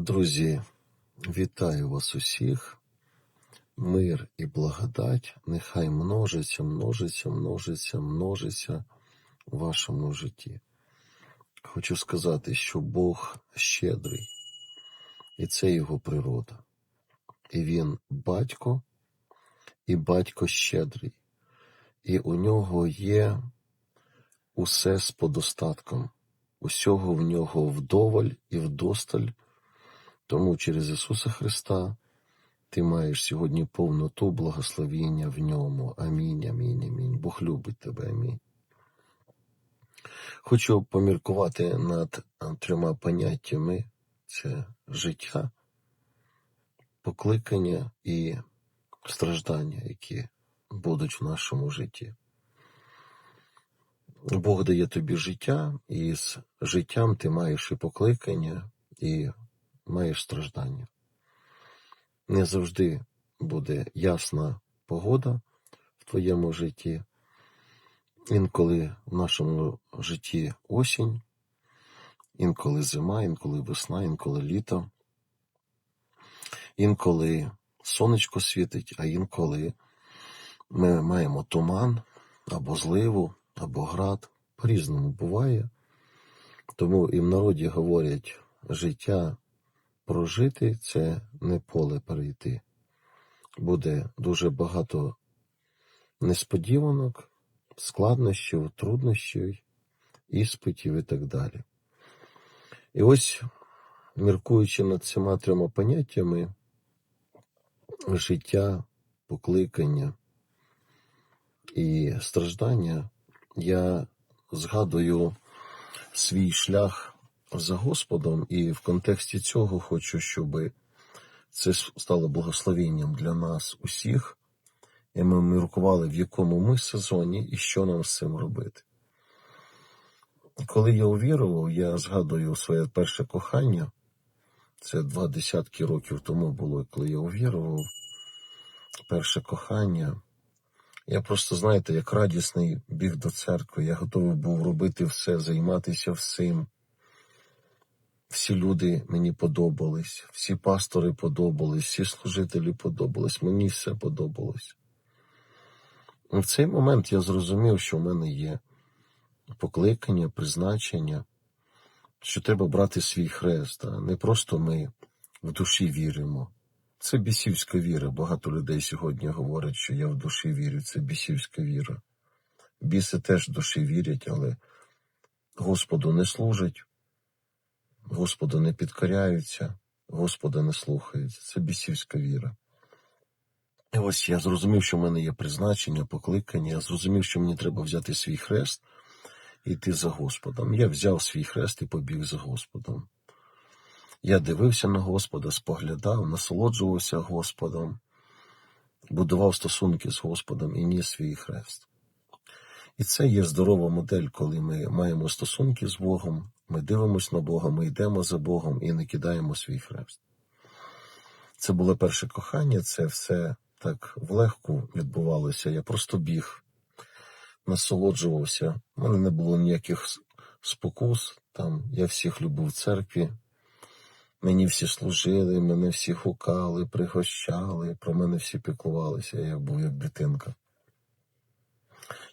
Друзі, вітаю вас усіх. Мир і благодать нехай множиться, множиться, множиться, множиться у вашому житті. Хочу сказати, що Бог щедрий, і це його природа. І він батько, і батько щедрий, і у нього є усе з подостатком, усього в нього вдоволь і вдосталь. Тому через Ісуса Христа ти маєш сьогодні повноту благословіння в ньому. Амінь, амінь, амінь. Бог любить тебе, амінь. Хочу поміркувати над трьома поняттями: це життя, покликання і страждання, які будуть в нашому житті. Бог дає тобі життя, і з життям ти маєш і покликання, і маєш страждання. Не завжди буде ясна погода в твоєму житті. Інколи в нашому житті осінь, інколи зима, інколи весна, інколи літо, інколи сонечко світить, а інколи ми маємо туман або зливу, або град. По-різному буває. Тому і в народі говорять, життя прожити це не поле перейти. Буде дуже багато несподіванок, складнощів, труднощів, іспитів і так далі. І ось, міркуючи над цими трьома поняттями, життя, покликання і страждання, я згадую свій шлях за Господом, і в контексті цього хочу, щоб це стало благословенням для нас усіх, і ми міркували, в якому ми сезоні і що нам з цим робити. Коли я увірував, я згадую своє перше кохання, це два десятки років тому було, коли я увірував, перше кохання. Я просто, знаєте, як радісний біг до церкви, я готовий був робити все, займатися всім. Всі люди мені подобались, всі пастори подобались, всі служителі подобались, мені все подобалось. В цей момент я зрозумів, що в мене є покликання, призначення, що треба брати свій хрест. А не просто ми в душі віримо. Це бісівська віра. Багато людей сьогодні говорять, що я в душі вірю. Це бісівська віра. Біси теж в душі вірять, але Господу не служать. Господу не підкоряються, Господа не слухаються. Це бісівська віра. І ось я зрозумів, що в мене є призначення, покликання. Я зрозумів, що мені треба взяти свій хрест і йти за Господом. Я взяв свій хрест і побіг за Господом. Я дивився на Господа, споглядав, насолоджувався Господом, будував стосунки з Господом і ніс свій хрест. І це є здорова модель, коли ми маємо стосунки з Богом, ми дивимося на Бога, ми йдемо за Богом і не кидаємо свій хрест. Це було перше кохання, це все так влегку відбувалося. Я просто біг, насолоджувався. У мене не було ніяких спокус. Там я всіх любив в церкві. Мені всі служили, мене всі гукали, пригощали, про мене всі піклувалися, я був як дитинка.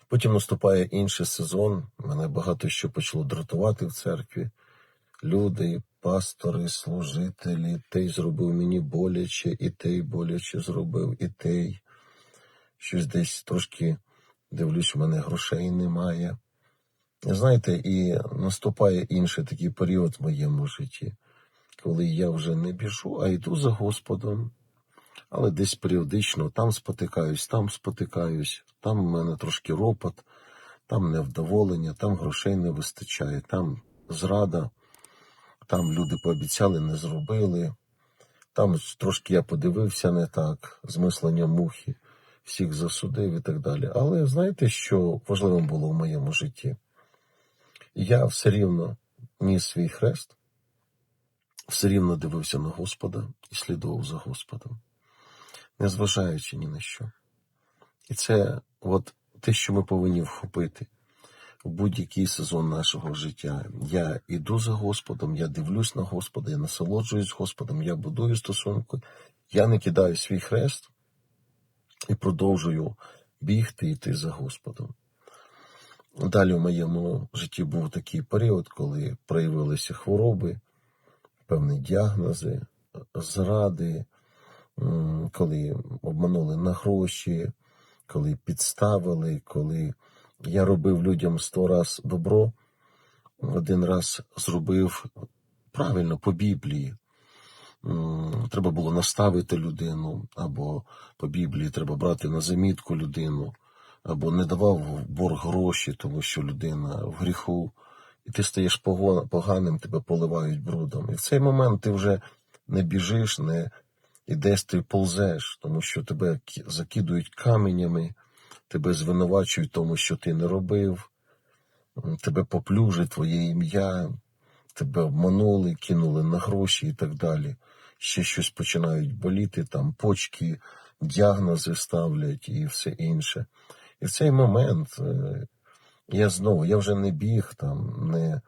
Потім наступає інший сезон. Мене багато що почало дратувати в церкві. Люди, пастори, служителі, той зробив мені боляче, і той боляче зробив, і той. Щось десь трошки дивлюсь, у мене грошей немає. Знаєте, і наступає інший такий період в моєму житті, коли я вже не біжу, а йду за Господом але десь періодично там спотикаюсь, там спотикаюсь, там в мене трошки ропот, там невдоволення, там грошей не вистачає, там зрада, там люди пообіцяли, не зробили. Там трошки я подивився не так, змислення мухи, всіх засудив і так далі. Але знаєте, що важливим було в моєму житті? Я все рівно ніс свій хрест, все рівно дивився на Господа і слідував за Господом незважаючи ні на що. І це от те, що ми повинні вхопити. в будь-який сезон нашого життя. Я іду за Господом, я дивлюсь на Господа, я насолоджуюсь Господом, я будую стосунки, я не кидаю свій хрест і продовжую бігти йти за Господом. Далі в моєму житті був такий період, коли проявилися хвороби, певні діагнози, зради, коли обманули на гроші, коли підставили, коли я робив людям сто раз добро, один раз зробив правильно по Біблії. Треба було наставити людину, або по Біблії треба брати на замітку людину, або не давав борг гроші, тому що людина в гріху, і ти стаєш поганим, тебе поливають брудом. І в цей момент ти вже не біжиш, не ідеш, ти ползеш, тому що тебе закидують каменями, тебе звинувачують тому, що ти не робив, тебе поплюжить твоє ім'я, тебе обманули, кинули на гроші і так далі. Ще щось починають боліти, там почки, діагнози ставлять і все інше. І в цей момент е, я знову, я вже не біг там, не,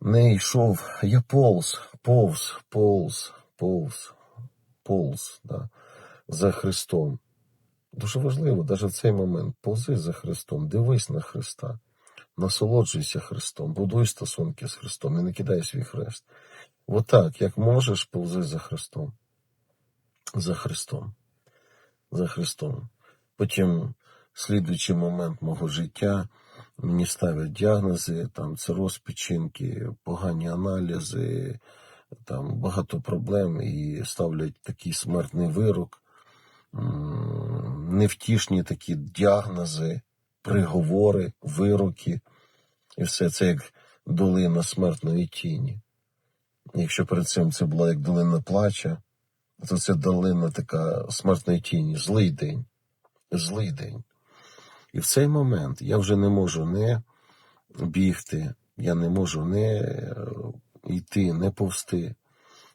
не йшов, я полз, повз, полз, повз, полз да, за Христом. Дуже важливо, навіть в цей момент повзи за Христом, дивись на Христа, насолоджуйся Христом, будуй стосунки з Христом і не кидай свій хрест. Отак, як можеш, повзи за Христом. За Христом. За Христом. Потім, слідуючий момент мого життя, мені ставлять діагнози, там цироз печінки, погані аналізи, там багато проблем і ставлять такий смертний вирок, невтішні такі діагнози, приговори, вироки. І все це як долина смертної тіні. Якщо перед цим це була як долина плача, то це долина така смертної тіні, злий день. Злий день. І в цей момент я вже не можу не бігти, я не можу не е, йти, не повсти.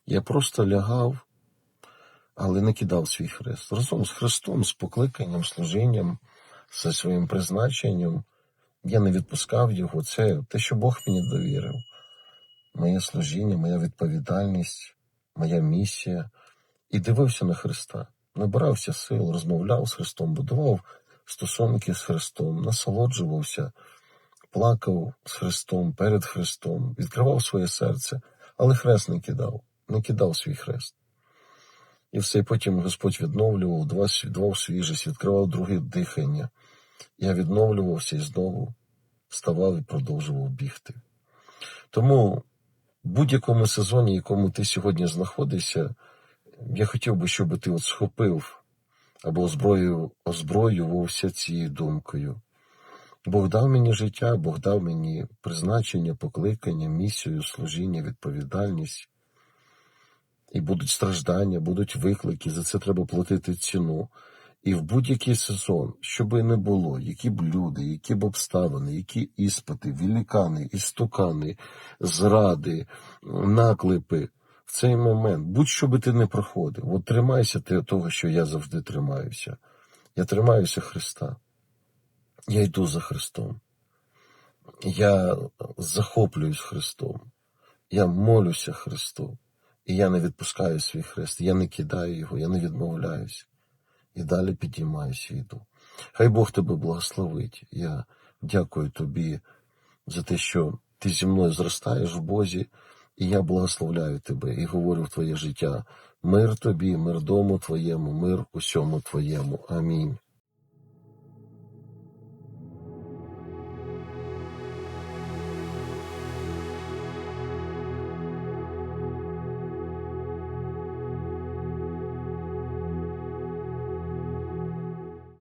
Я просто лягав, але не кидав свій хрест. Разом з Христом, з покликанням, служінням, зі своїм призначенням. Я не відпускав його. Це те, що Бог мені довірив. Моє служіння, моя відповідальність, моя місія. І дивився на Христа, набирався сил, розмовляв з Христом, будував стосунки з Христом, насолоджувався, плакав з Христом, перед Христом, відкривав своє серце, але хрест не кидав, не кидав свій хрест. І все, і потім Господь відновлював, давав, давав свіжість, відкривав друге дихання. Я відновлювався і знову вставав і продовжував бігти. Тому в будь-якому сезоні, в якому ти сьогодні знаходишся, я хотів би, щоб ти от схопив або озброювався цією думкою. Бог дав мені життя, Бог дав мені призначення, покликання, місію, служіння, відповідальність. І будуть страждання, будуть виклики, за це треба платити ціну. І в будь-який сезон, що би не було, які б люди, які б обставини, які іспити, великани, істукани, зради, наклепи, в цей момент, будь-що би ти не проходив, от тримайся ти того, що я завжди тримаюся. Я тримаюся Христа. Я йду за Христом. Я захоплююсь Христом. Я молюся Христу. І я не відпускаю свій хрест. Я не кидаю його, я не відмовляюся. І далі підіймаюся і йду. Хай Бог тебе благословить. Я дякую тобі за те, що ти зі мною зростаєш в Бозі, і я благословляю тебе і говорю в твоє життя. Мир тобі, мир дому твоєму, мир усьому твоєму. Амінь.